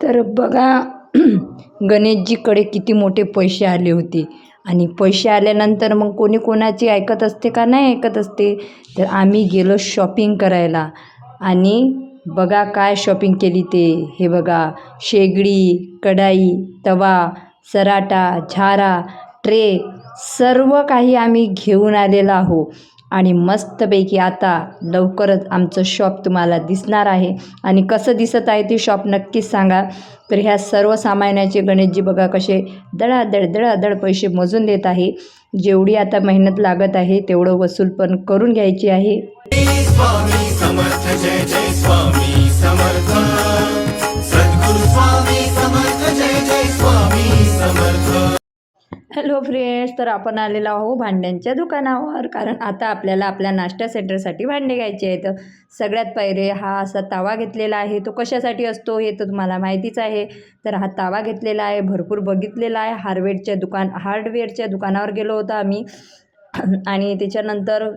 तर बघा गणेशजीकडे किती मोठे पैसे आले होते. आणि पैसे आल्यानंतर मग कोणी कोणाची ऐकत असते का नाही ऐकत असते? तर आम्ही गेलो शॉपिंग करायला. आणि बघा काय शॉपिंग केली ते. हे बघा शेगडी कढाई तवा सराटा झारा ट्रे सर्व काही आम्ही घेऊन आलेलो आहो आणि मस्तपैकी आता लवकरच आमचं शॉप तुम्हाला दिसणार आहे. आणि कसं दिसत आहे ती शॉप नक्कीच सांगा. तर ह्या सर्वसामान्याचे गणेशजी बघा कसे दडादड दडादड पैसे मोजून देत आहे. जेवढी आता मेहनत लागत आहे तेवढं वसूल पण करून घ्यायची आहे. स्वामी समर्थ जय जय स्वामी. हॅलो फ्रेंड्स तर आपण आलेलो आहो भांड्यांच्या दुकानावर. कारण आता आपल्याला आपल्या नाश्ता सेंटरसाठी भांडे घ्यायचे आहेत. सगळ्यात पहिले हा असा तवा घेतलेला आहे. तो कशासाठी असतो हे तर तुम्हाला माहितीच आहे. तर हा तवा घेतलेला आहे भरपूर बघितलेला आहे. हार्डवेअरच्या दुकान हार्डवेअरच्या दुकानावर गेलो होतो आम्ही. आणि त्याच्यानंतर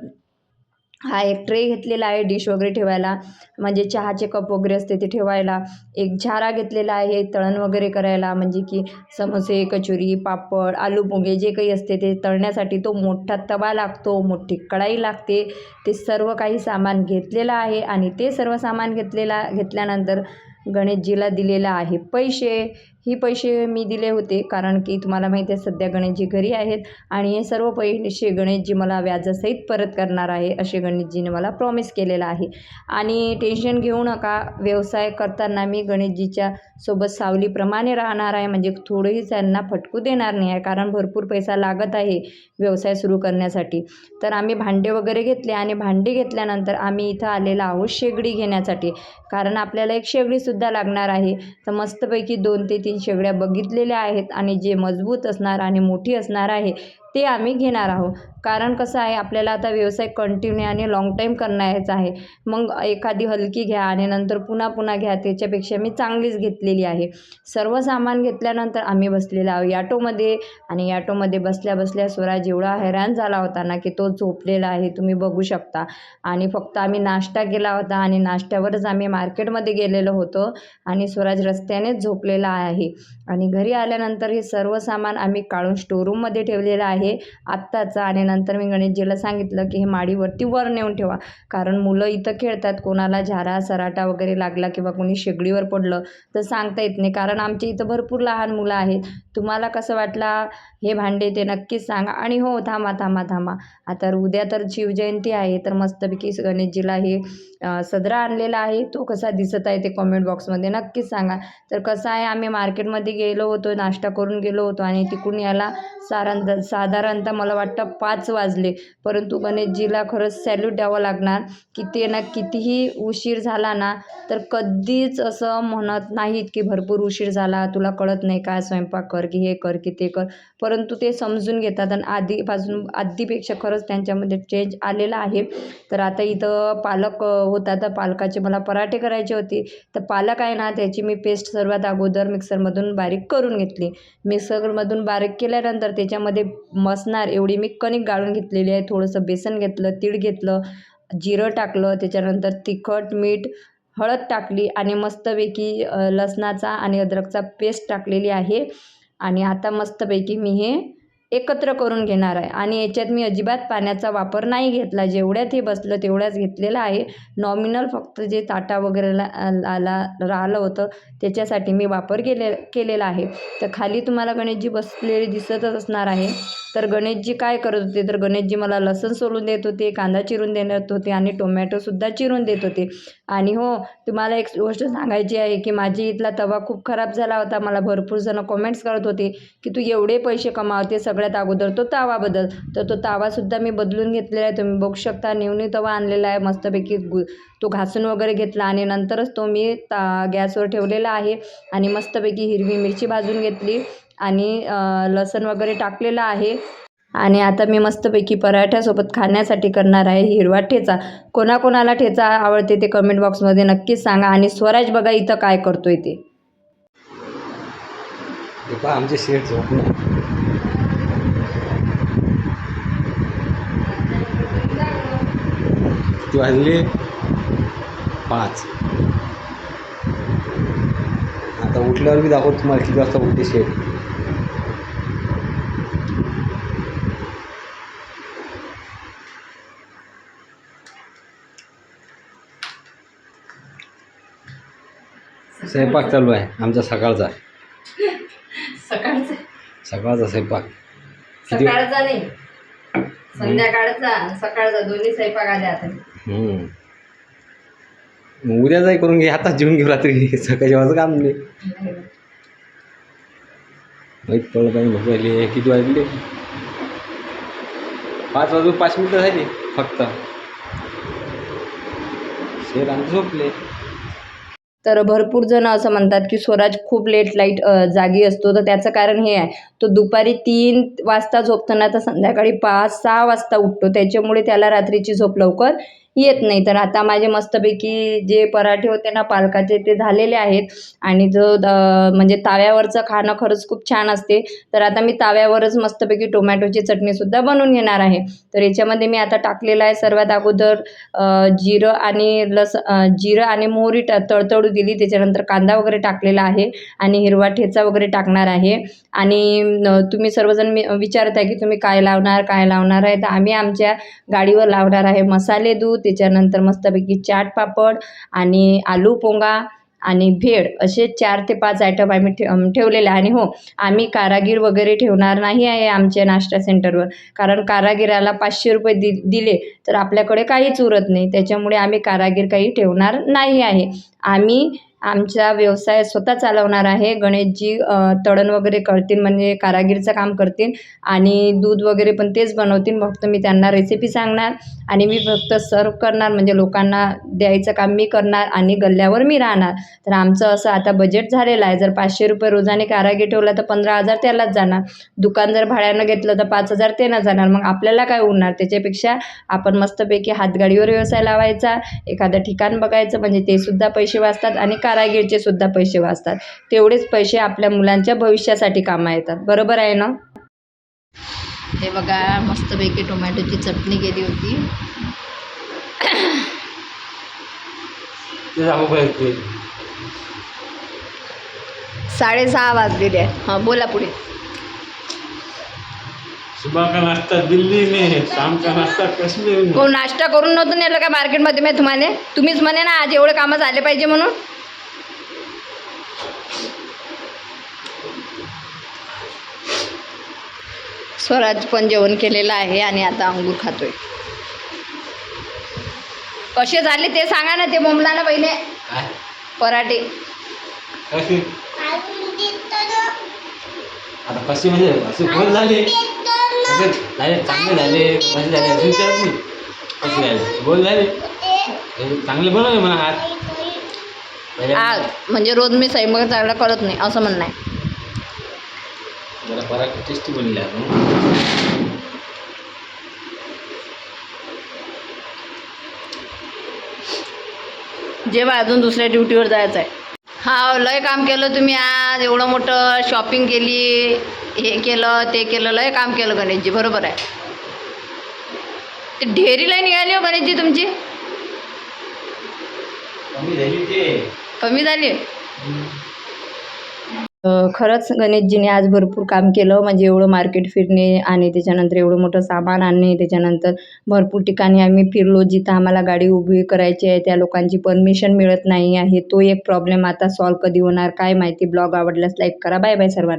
हा एक ट्रे घेतलेला आहे डिश वगैरे ठेवायला. म्हणजे चहाचे कप वगैरे असते ते ठेवायला. एक झारा घेतलेला आहे तळण वगैरे करायला. म्हणजे की समोसे कचोरी पापड आलू पोंगे जे काही असते ते तळण्यासाठी तो मोठा तवा लागतो मोठी कढाई लागते. ते सर्व काही सामान घेतलेलं आहे आणि ते सर्व सामान घेतलेला घेतल्यानंतर गणेशजीला दिलेला आहे पैसे. ही पैसे मी दिले होते कारण की तुम्हाला माहिती आहे सध्या गणेशजी घरी आहेत आणि हे सर्व पैसे गणेशजी मला व्याजासहित परत करणार आहे असे गणेशजीने मला प्रॉमिस केलेलं आहे. आणि टेन्शन घेऊ नका व्यवसाय करताना मी गणेशजीच्या सोबत सावलीप्रमाणे राहणार आहे म्हणजे थोडंही त्यांना फटकू देणार नाही आहे कारण भरपूर पैसा लागत आहे व्यवसाय सुरू करण्यासाठी. तर आम्ही भांडे वगैरे घेतले आणि भांडे घेतल्यानंतर आम्ही इथं आलेलो आहोत शेगडी घेण्यासाठी कारण आपल्याला एक शेगडीसुद्धा लागणार आहे. तर मस्तपैकी दोन ते तीन शेगड्या बघितलेल्या आहेत आणि जे मजबूत असणार आणि मोठी असणार आहे ते आम्ही घेणार आहोत. कारण कसं आहे आपल्याला आता व्यवसाय कंटिन्यू आणि लाँग टाईम करण्याचा आहे. मग एखादी हलकी घ्या आणि नंतर पुन्हा पुन्हा घ्या त्याच्यापेक्षा मी चांगलीच घेतलेली आहे. सर्व सामान घेतल्यानंतर आम्ही बसलेलो आहोत याटोमध्ये. आणि याटोमध्ये बसल्या बसल्या स्वराज एवढा हैराण झाला होता ना की तो झोपलेला आहे तुम्ही बघू शकता. आणि फक्त आम्ही नाश्ता केला होता आणि नाश्त्यावरच आम्ही मार्केटमध्ये गेलेलो होतो. आणि स्वराज रस्त्यानेच झोपलेला आहे. आणि घरी आल्यानंतर हे सर्व सामान आम्ही काढून स्टोरूममध्ये ठेवलेलं आहे. आत्ताचं आणि नंतर मी गणेशजीला सांगितलं की हे माडीवरती वर नेऊन ठेवा. कारण मुलं इथं खेळतात कोणाला झारा सराटा वगैरे लागला किंवा कोणी शेगडीवर पडलं तर सांगता येत नाही. कारण आमच्या इथं भरपूर लहान मुलं आहेत. तुम्हाला कसं वाटला हे भांडे ते नक्कीच सांगा. आणि हो थांबा थांबा थांबा. आता उद्या तर शिवजयंती आहे तर मस्तपैकी गणेशजीला हे सदरा आणलेला आहे. तो कसा दिसत आहे ते कमेंट बॉक्समध्ये नक्कीच सांगा. तर कसं आहे आम्ही मार्केटमध्ये गेलो होतो नाश्ता करून गेलो होतो आणि तिकडून यायला साधारण साधारणतः मला वाटतं पाच वाजले. परंतु गणेशजीला खरंच सॅल्यूट द्यावं लागणार की ते ना कितीही उशीर झाला ना तर कधीच असं म्हणत नाहीत की भरपूर उशीर झाला तुला कळत नाही काय स्वयंपाक कर की हे कर की ते कर. परंतु ते समजून घेतात आणि आधीपासून आधीपेक्षा खरंच त्यांच्यामध्ये चेंज आलेला आहे. तर आता इथं पालक होता तर पालकाचे मला पराठे करायचे होते. तर पालक आहे ना त्याची मी पेस्ट सर्वात अगोदर मिक्सरमधून बारीक करून घेतली. मिक्सरमधून बारीक केल्यानंतर त्याच्यामध्ये मसणार एवढी मी कणिक गाळून घेतलेली आहे. थोडंसं बेसन घेतलं तीळ घेतलं जिरं टाकलं त्याच्यानंतर तिखट मीठ हळद टाकली आणि मस्तपैकी लसणाचा आणि अद्रकचा पेस्ट टाकलेली आहे. आणि आता मस्तपैकी मी हे एकत्र करून घेणार आहे. आणि याच्यात मी अजिबात पाण्याचा वापर नाही घेतला. जेवढ्यात हे बसलं तेवढ्याच घेतलेलं आहे. नॉमिनल फक्त जे ताटा वगैरेला आला राहिलं होतं त्याच्यासाठी मी वापर केले केलेला आहे. तर खाली तुम्हाला गणेशजी बसलेले दिसतच असणार आहे. तर गणेशजी काय करत होते? तर गणेशजी मला लसण सोलून देत होते कांदा चिरून देत होते आणि टोमॅटोसुद्धा चिरून देत होते. आणि हो तुम्हाला एक गोष्ट सांगायची आहे की माझी इथला तवा खूप खराब झाला होता. मला भरपूर जण कमेंट्स करत होते की तू एवढे पैसे कमावते सगळ्यात अगोदर तो तावा बदल तर तो तावासुद्धा मी बदलून घेतलेला आहे. तुम्ही बघू शकता न्यूनी तवा आणलेला आहे. मस्तपैकी गु तो घासून वगैरे घेतला आणि नंतरच तो मी ता गॅसवर ठेवलेला आहे आणि मस्तपैकी हिरवी मिरची भाजून घेतली आणि लसण वगैरे टाकलेलं आहे. आणि आता मी मस्तपैकी पराठ्यासोबत खाण्यासाठी करणार आहे हिरवा ठेचा. कोणाकोणाला ठेचा आवडते ते कमेंट बॉक्समध्ये नक्कीच सांगा आणि स्वराज बघा इथं काय करतोय ते. आमचे शेठ किती वाजले? पाच. आता उठल्यावर बी दाखवतो तुम्हाला किती वाजता उठते शेड स्वयंपाक चालू आहे. आमचा सकाळचा. सकाळचं. सकाळचा स्वयंपाक. किती सकाळचा नाही. संध्याकाळचा. सकाळचा दोन्ही स्वयंपाक आले आता. मग उद्या जाई करून घे आता जेवून घेऊ रात्री. सकाळी जेवायचं काम नाही. माहीत पडलं पाहिजे भोगायले किती वाजले? पाच वाजून पाच मिनटं झाली फक्त. शेर आमचे झोपले. तर भरपूर जण असं म्हणतात की स्वराज खूप लेट लाइट जागी असतो. तर त्याचं कारण हे आहे. तो दुपारी तीन वाजता झोपताना तर संध्याकाळी पाच सहा वाजता उठतो. त्याच्यामुळे त्याला रात्रीची झोप लवकर येत नाही. तर आता माझे मस्तपैकी जे पराठे होते ना पालकाचे ते झालेले आहेत. आणि जो द- म्हणजे ताव्यावरचं खाणं खरंच खूप छान असते. तर आता मी ताव्यावरच मस्तपैकी टोमॅटोची चटणीसुद्धा बनवून घेणार आहे. तर याच्यामध्ये मी आता टाकलेलं आहे सर्वात अगोदर जिरं आणि लस जिरं आणि मोहरी ट तळतळू दिली. त्याच्यानंतर कांदा वगैरे टाकलेला आहे आणि हिरवा ठेचा वगैरे टाकणार आहे. आणि तुम्ही सर्वजण मी विचारत आहे की तुम्ही काय लावणार काय लावणार आहे. तर आम्ही आमच्या गाडीवर लावणार आहे मसाले दूध. त्याच्यानंतर मस्तपैकी चाट पापड आणि आलू पोंगा आणि भेळ असे चार ते पाच आयटम आम्ही ठे ठेवलेले आहे आणि हो आम्ही कारागीर वगैरे ठेवणार नाही आहे आमच्या नाश्ता सेंटरवर. कारण कारागिराला पाचशे रुपये दि दिले तर आपल्याकडे काहीच उरत नाही. त्याच्यामुळे आम्ही कारागीर काही ठेवणार नाही आहे. आम्ही आमचा व्यवसाय स्वतः चालवणार आहे. गणेशजी तळण वगैरे करतील म्हणजे कारागीरचं काम करतील आणि दूध वगैरे पण तेच बनवतील. फक्त मी त्यांना रेसिपी सांगणार आणि मी फक्त सर्व करणार म्हणजे लोकांना द्यायचं काम मी करणार आणि गल्ल्यावर मी राहणार. तर आमचं असं आता बजेट झालेलं आहे. जर पाचशे रुपये रोजाने कारागीर ठेवला तर पंधरा हजार त्यालाच जाणार. दुकान जर भाड्यानं घेतलं तर पाच हजार ते जाणार. मग आपल्याला काय होणार त्याच्यापेक्षा आपण मस्तपैकी हातगाडीवर व्यवसाय लावायचा. एखादं ठिकाण बघायचं म्हणजे ते सुद्धा पैसे वाचतात आणि का कारागीरचे सुद्धा पैसे वाचतात. तेवढेच पैसे आपल्या मुलांच्या भविष्यासाठी कामा येतात. बरोबर आहे ना? हे बघा मस्तपैकी टोमॅटोची चटणी केली होती. साडेसहा वाजलेले आहे हां बोला पुढे. सुबह का नाश्ता दिल्ली में है शाम का नाश्ता कश्मीर में नाश्ता करून नव्हतं नेलं का मार्केटमध्ये मी तुम्हाला? तुम्हीच म्हणे ना आज एवढे कामं झाले पाहिजे म्हणून. स्वराज पण जेवण केलेलं आहे आणि आता अंगूर खातोय. कसे झाले ते सांगा ना ते बोंबला ना पहिले पराठे. कशी आता कशी म्हणजे? असे गोल झाले. कसे झाले चांगले झाले कसे झाले? असे विचारत नाही. कसे झाले? गोल झाले. हे चांगले बनवले म्हणा हात. पहिले आज म्हणजे रोज मी स्वयंपाक चांगला करत नाही असं म्हणणं आहे. जरा पराठे टेस्टी बनले आहेत जेव्हा अजून दुसऱ्या ड्युटीवर जायचं आहे. हा लय काम केलं तुम्ही आज. एवढं मोठं शॉपिंग केली हे केलं ते केलं लय काम केलं गणेशजी बरोबर आहे. ते ढेरीला निघाली हो गणेशजी तुमची? कमी झाली ते. कमी झाली? खरंच गणेशजीने आज भरपूर काम केलं. म्हणजे एवढं मार्केट फिरणे आणि त्याच्यानंतर एवढं मोठं सामान आणणे त्याच्यानंतर भरपूर ठिकाणी आम्ही फिरलो जिथं आम्हाला गाडी उभी करायची आहे. त्या लोकांची परमिशन मिळत नाही आहे. तो एक प्रॉब्लेम आता सॉल्व कधी होणार? काय माहिती? ब्लॉग आवडल्यास लाईक करा. बाय बाय सर्वांना.